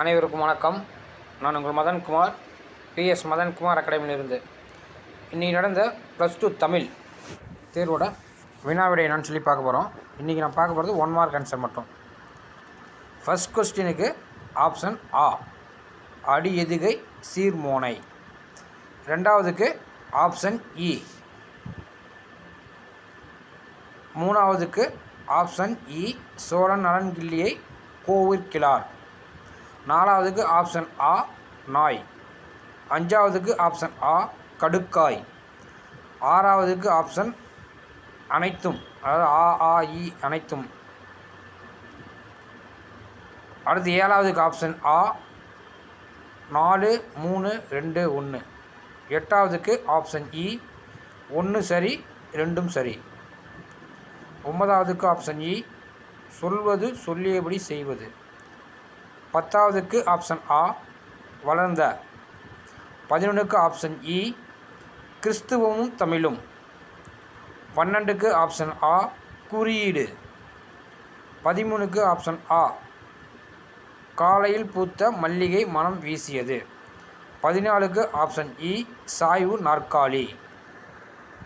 அனைவருக்கும் வணக்கம். நான் உங்கள் மதன்குமார் பிஎஸ் மதன்குமார் அகாடமியிலிருந்து. இன்றைக்கி நடந்த ப்ளஸ் டூ தமிழ் தேர்வோட வினாவிடை என்னன்னு சொல்லி பார்க்க போகிறோம் இன்றைக்கி நான் பார்க்க போகிறது ஒன் மார்க் ஆன்சர் மட்டும். ஃபஸ்ட் கொஸ்டினுக்கு ஆப்ஷன் ஆ அடி எதுகை சீர்மோனை ரெண்டாவதுக்கு ஆப்ஷன் இ e, மூணாவதுக்கு ஆப்ஷன் இ e, சோழன் நலன்கிள்ளியை கோவிற்கிழார் நாலாவதுக்கு ஆப்ஷன் ஆ நாய். அஞ்சாவதுக்கு ஆப்ஷன் ஆ கடுக்காய். ஆறாவதுக்கு ஆப்ஷன் அனைத்தும் அதாவது ஆ ஆ இ அனைத்தும். அடுத்து ஏழாவதுக்கு ஆப்ஷன் ஆ நாலு மூணு ரெண்டு ஒன்று எட்டாவதுக்கு ஆப்ஷன் இ ஒன்று சரி ரெண்டும் சரி. ஒன்பதாவதுக்கு ஆப்ஷன் இ e, சொல்வது சொல்லியபடி செய்வது. பத்தாவதுக்கு ஆப்ஷன் ஆ வளர்ந்த பதினொன்றுக்கு ஆப்ஷன் இ e, கிறிஸ்துவமும் தமிழும். பன்னெண்டுக்கு ஆப்ஷன் ஆ குறியீடு. பதிமூணுக்கு ஆப்ஷன் ஆ காலையில் பூத்த மல்லிகை மனம் வீசியது. பதினாலுக்கு ஆப்ஷன் இ e, சாய்வு நாற்காலி.